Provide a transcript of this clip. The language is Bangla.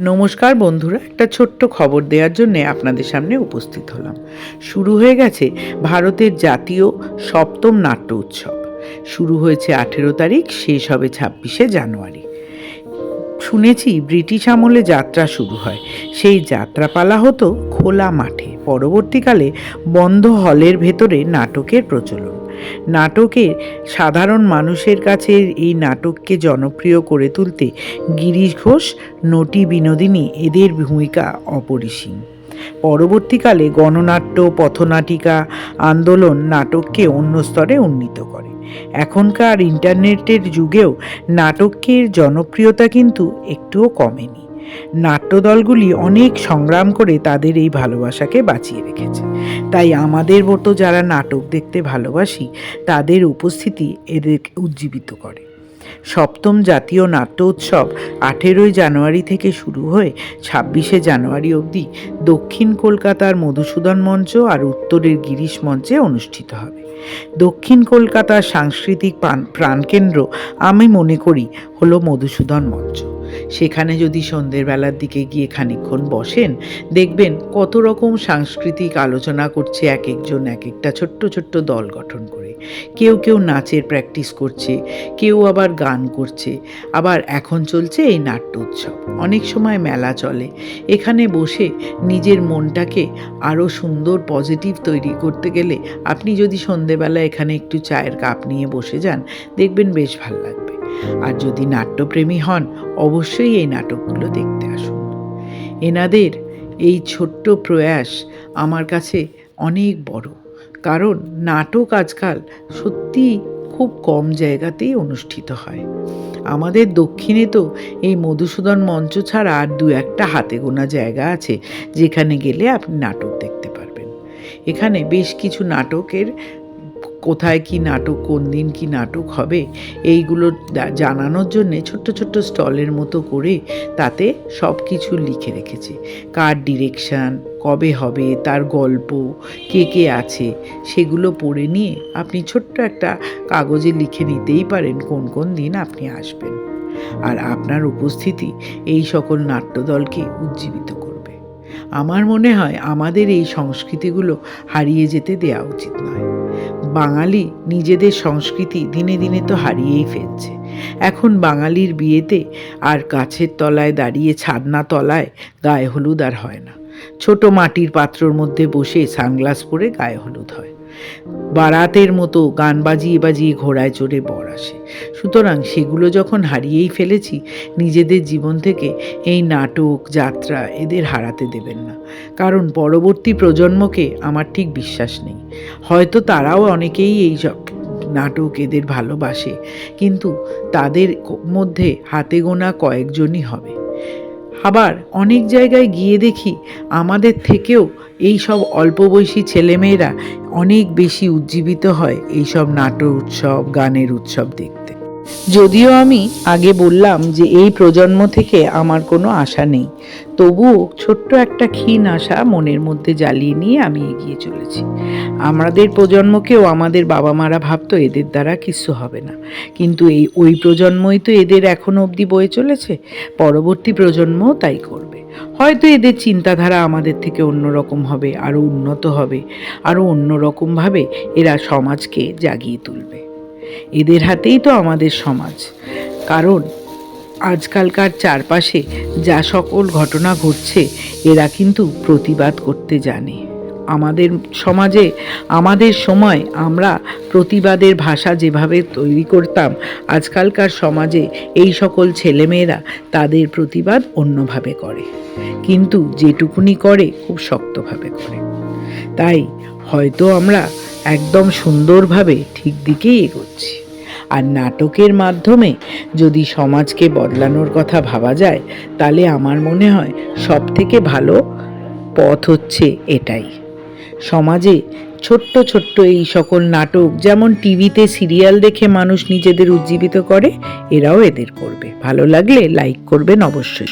নমস্কার বন্ধুরা, একটা ছোট্ট খবর দেওয়ার জন্য আপনাদের সামনে উপস্থিত হলাম। শুরু হয়ে গেছে ভারতের জাতীয় সপ্তম নাট্য উৎসব। শুরু হয়েছে আঠেরো তারিখ, শেষ হবে ছাব্বিশে জানুয়ারি। শুনেছি ব্রিটিশ আমলে যাত্রা শুরু হয়। সেই যাত্রাপালা হতো খোলা মাঠে। পরবর্তীকালে বন্ধ হলের ভেতরে নাটকের প্রচলন। নাটকের সাধারণ মানুষের কাছে এই নাটককে জনপ্রিয় করে তুলতে গিরিশ ঘোষ, নটি বিনোদিনী, এদের ভূমিকা অপরিসীম। পরবর্তীকালে গণনাট্য, পথনাটিকা, আন্দোলন, নাটককে অন্য স্তরে উন্নীত করে। এখনকার ইন্টারনেটের যুগেও নাটকের জনপ্রিয়তা কিন্তু একটুও কমেনি। নাট্যদলগুলি অনেক সংগ্রাম করে তাদের এই ভালোবাসাকে বাঁচিয়ে রেখেছে। তাই আমাদের মতো যারা নাটক দেখতে ভালোবাসি, তাদের উপস্থিতি এদের উজ্জীবিত করে। সপ্তম জাতীয় নাট্য উৎসব আঠেরোই জানুয়ারি থেকে শুরু হয়ে ছাব্বিশে জানুয়ারি অবধি দক্ষিণ কলকাতার মধুসূদন মঞ্চ আর উত্তরের গিরিশ মঞ্চে অনুষ্ঠিত হবে। দক্ষিণ কলকাতার সাংস্কৃতিক প্রাণ- প্রাণকেন্দ্র আমি মনে করি হলো মধুসূদন মঞ্চ। সেখানে যদি সন্ধ্যের বেলার দিকে গিয়ে খানিকক্ষণ বসেন, দেখবেন কত রকম সাংস্কৃতিক আলোচনা করছে এক একজন, এক একটা ছোট্ট ছোট্ট দল গঠন করে। কেউ কেউ নাচের প্র্যাকটিস করছে, কেউ আবার গান করছে। আবার এখন চলছে এই নাট্য উৎসব। অনেক সময় মেলা চলে। এখানে বসে নিজের মনটাকে আরও সুন্দর পজিটিভ তৈরি করতে গেলে আপনি যদি সন্ধেবেলা এখানে একটু চায়ের কাপ নিয়ে বসে যান, দেখবেন বেশ ভালো লাগবে। আর যদি নাট্যপ্রেমী হন, অবশ্যই এই নাটকগুলো দেখতে আসুন। এনাদের এই ছোট্ট প্রয়াস আমার কাছে অনেক বড়, কারণ নাটক আজকাল সত্যি খুব কম জায়গাতেই অনুষ্ঠিত হয়। আমাদের দক্ষিণে তো এই মধুসূদন মঞ্চ ছাড়া আর দু একটা হাতে গোনা জায়গা আছে, যেখানে গেলে আপনি নাটক দেখতে পারবেন। এখানে বেশ কিছু নাটকের কোথায় কি নাটক, কোন দিন কি নাটক হবে, এইগুলো জানানোর জন্য ছোট্ট ছোট্ট স্টলের মতো করে তাতে সব কিছু লিখে রেখেছে। কার ডিরেকশান, কবে হবে, তার গল্প, কে কে আছে, সেগুলো পড়ে নিয়ে আপনি ছোট্ট একটা কাগজে লিখে নিতেই পারেন কোন কোন দিন আপনি আসবেন। আর আপনার উপস্থিতি এই সকল নাট্যদলকে উজ্জীবিত করবে। আমার মনে হয় আমাদের এই সংস্কৃতিগুলো হারিয়ে যেতে দেওয়া উচিত নয়। বাঙালি নিজেদের সংস্কৃতি দিনে দিনে তো হারিয়েই ফেলছে। এখন বাঙালির বিয়েতে আর গাছের তলায় দাঁড়িয়ে ছাদনা তলায় গায়ে হলুদ আর হয় না। ছোট মাটির পাত্রর মধ্যে বসে সানগ্লাস পরে গায়ে হলুদ হয়। বারাতের মতো গান বাজিয়ে বাজিয়ে ঘোড়ায় চড়ে বর আসে। সুতরাং সেগুলো যখন হারিয়েই ফেলেছি, নিজেদের জীবন থেকে এই নাটক, যাত্রা এদের হারাতে দেবেন না। কারণ পরবর্তী প্রজন্মকে আমার ঠিক বিশ্বাস নেই। হয়তো তারাও অনেকেই এই নাটক এদের ভালোবাসে, কিন্তু তাদের মধ্যে হাতে গোনা কয়েকজনই হবে। আবার অনেক জায়গায় গিয়ে দেখি আমাদের থেকেও এই সব অল্প বয়সী ছেলেমেয়েরা অনেক বেশি উজ্জীবিত হয় এইসব নাটক উৎসব, গানের উৎসব দেখতে। যদিও আমি আগে বললাম যে এই প্রজন্ম থেকে আমার কোনো আশা নেই, তবুও ছোট্ট একটা ক্ষীণ আশা মনের মধ্যে জ্বালিয়ে নিয়ে আমি এগিয়ে চলেছি। আমাদের প্রজন্মকেও আমাদের বাবা মারা ভাবতো এদের দ্বারা কিছু হবে না। কিন্তু এই, ওই প্রজন্মই তো এদের এখনও অবধি বয়ে চলেছে, পরবর্তী প্রজন্মও তাই করবে। হয়তো এদের চিন্তাধারা আমাদের থেকে অন্যরকম হবে, আরও উন্নত হবে, আরও অন্যরকমভাবে এরা সমাজকে জাগিয়ে তুলবে। এদের হাতেই তো আমাদের সমাজ। কারণ আজকালকার চারপাশে যা সকল ঘটনা ঘটছে, এরা কিন্তু প্রতিবাদ করতে জানে। আমাদের সমাজে, আমাদের সময় আমরা প্রতিবাদের ভাষা যেভাবে তৈরি করতাম, আজকালকার সমাজে এই সকল ছেলেমেয়েরা তাদের প্রতিবাদ অন্যভাবে করে। কিন্তু যেটুকুনি করে, খুব শক্তভাবে করে। তাই হয়তো আমরা একদম সুন্দরভাবে ঠিক দিকেই এগোচ্ছি। আর নাটকের মাধ্যমে যদি সমাজকে বদলানোর কথা ভাবা যায়, তাহলে আমার মনে হয় সব থেকে ভালো পথ হচ্ছে এটাই। সমাজে ছোট্ট ছোট্ট এই সকল নাটক, যেমন টিভিতে সিরিয়াল দেখে মানুষ নিজেদের উজ্জীবিত করে, এরাও এদের করবে। ভালো লাগলে লাইক করবেন অবশ্যই।